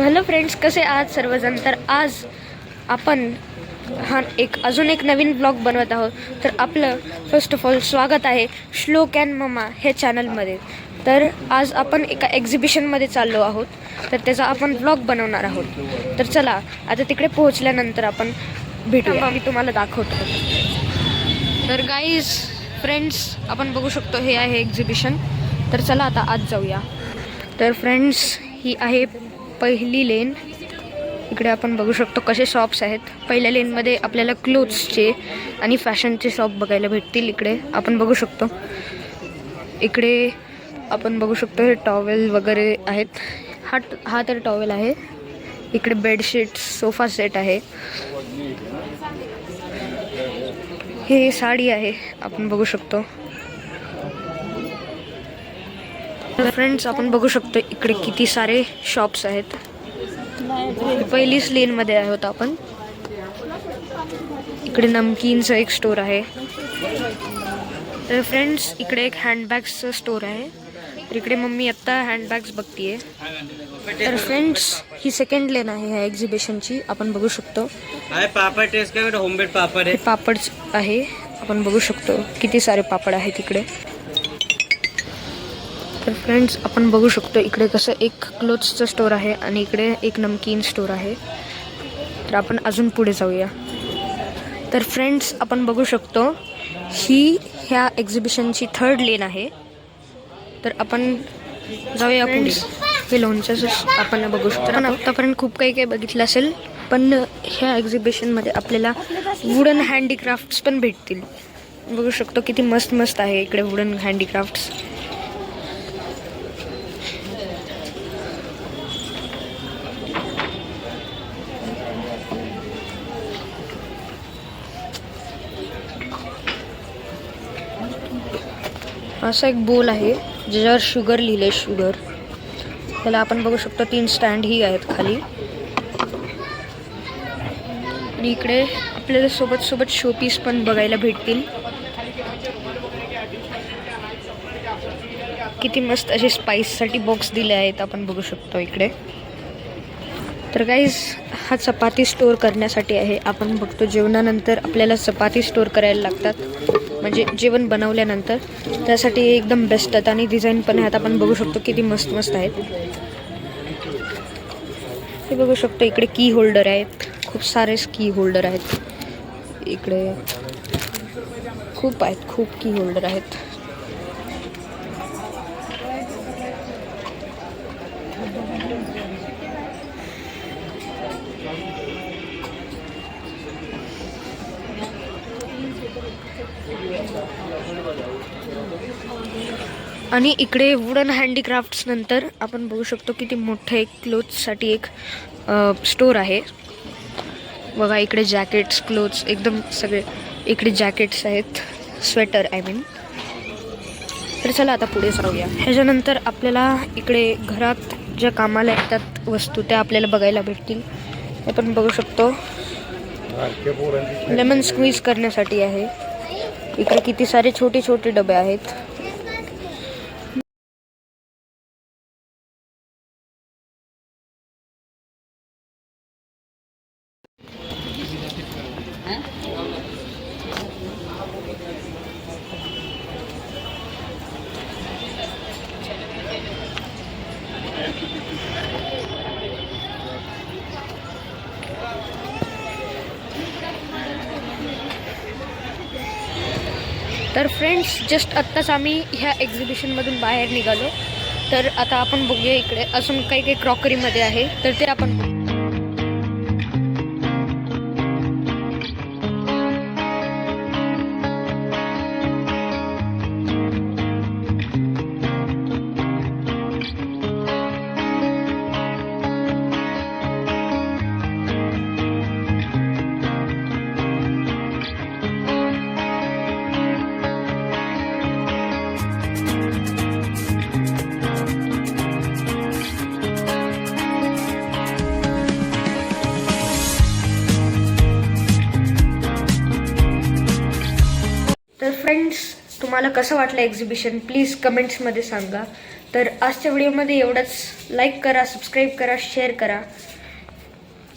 So hello friends कसे आहात सर्वजण? तर आज आपण हा एक अजून एक नवीन ब्लॉग बनवत आहोत. तर आपलं फर्स्ट ऑफ ऑल स्वागत आहे श्लोक अँड ममा हे चॅनलमध्ये तर आज आपण एका एक्झिबिशनमध्ये चाललो आहोत. तर त्याचा आपण ब्लॉग बनवणार आहोत. तर चला आता तिकडे पोहोचल्यानंतर आपण भेटूया. मी तुम्हाला दाखवतो. तर गाईज फ्रेंड्स आपण बघू शकतो हे आहे एक्झिबिशन तर चला आता आज जाऊया. तर फ्रेंड्स ही आहे पहिली लेन. इकडे आपण बघू शकतो कसे शॉप्स आहेत. पहिल्या लेनमध्ये आपल्याला क्लोथ्सचे आणि फॅशनचे शॉप बघायला भेटतील इकडे. आपण बघू शकतो. इकडे आपण बघू शकतो हे टॉवेल वगैरे आहेत. हा हा तर टॉवेल आहे. इकडे बेडशीट सोफा सेट आहे. हे साडी आहे. आपण बघू शकतो तर फ्रेंड्स आपण बघू शकतो इकडे किती सारे शॉप्स आहेत. पहिलीच लेनमध्ये आहोत आपण. इकडे नमकीनचं एक स्टोर आहे. तर फ्रेंड्स इकडे एक हँडबॅग्सचं स्टोर आहे. तर इकडे मम्मी आत्ता हँडबॅग्स बघतीये. तर फ्रेंड्स ही सेकंड लेन आहे ह्या एक्झिबिशनची आपण बघू शकतो. पापड टेस्ट का बेटा होममेड पापड पापड आहे. आपण बघू शकतो किती सारे पापड आहेत इकडे. तर फ्रेंड्स आपण बघू शकतो इकडे कसं एक क्लोथ्सचं स्टोर आहे आणि इकडे एक नमकीन स्टोर आहे. तर आपण अजून पुढे जाऊया. तर फ्रेंड्स आपण बघू शकतो ही ह्या एक्झिबिशनची थर्ड लेन आहे. तर आपण जाऊया पुढे. हे लोणचं आपण बघू शकतो. आपण आत्तापर्यंत खूप काही काही बघितलं असेल पण ह्या एक्झिबिशनमध्ये आपल्याला वुडन हँडीक्राफ्ट्स पण भेटतील. बघू शकतो किती मस्त मस्त आहे इकडे वुडन हँडीक्राफ्ट्स असा एक बोल आहे ज्याच्यावर शुगर लिहिले शुगर त्याला आपण बघू शकतो तीन स्टँड ही आहेत खाली. आणि इकडे आपल्याला सोबत सोबत शोपीस पण बघायला भेटतील. किती मस्त असे स्पाइससाठी बॉक्स दिले आहेत आपण बघू शकतो इकडे. तर काहीच हा चपाती स्टोअर करण्यासाठी आहे. आपण बघतो जेवणानंतर आपल्याला चपाती स्टोअर करायला लागतात. म्हणजे जेवण बनवल्यानंतर त्यासाठी एकदम बेस्ट आहेत आणि डिझाईन पण आहेत. आपण बघू शकतो किती मस्त मस्त आहेत. हे बघू शकतो इकडे की होल्डर आहेत. खूप सारे की होल्डर आहेत. इकडे खूप आहेत खूप की होल्डर आहेत. आणि इकडे वुडन हँडीक्राफ्ट्स नंतर आपण बघू शकतो किती मोठं एक क्लोथ्ससाठी एक स्टोर आहे. बघा इकडे जॅकेट्स क्लोथ्स एकदम सगळे इकडे जॅकेट्स आहेत. स्वेटर आय मीन तर चला आता पुढे जाऊया. ह्याच्यानंतर आपल्याला इकडे घरात ज्या कामाला येतात वस्तू त्या आपल्याला बघायला भेटतील. हे पण बघू शकतो. लेमन स्क्वीज करण्यासाठी आहे. इकडे किती सारे छोटे छोटे डबे आहेत. तर फ्रेंड्स जस्ट आत्ताच आम्ही ह्या एक्झिबिशनमधून बाहेर निघालो. तर आता आपण बघूया इकडे. अजून काही काही क्रॉकरीमध्ये आहे. तर ते आपण फ्रेंड्स तुम्हाला कसं वाटलं एक्झिबिशन प्लीज कमेंट्समध्ये सांगा. तर आजच्या व्हिडिओमध्ये एवढंच. लाईक करा सबस्क्राईब करा शेअर करा.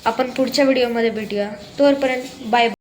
आपण पुढच्या व्हिडिओमध्ये भेटूया. तोपर्यंत बाय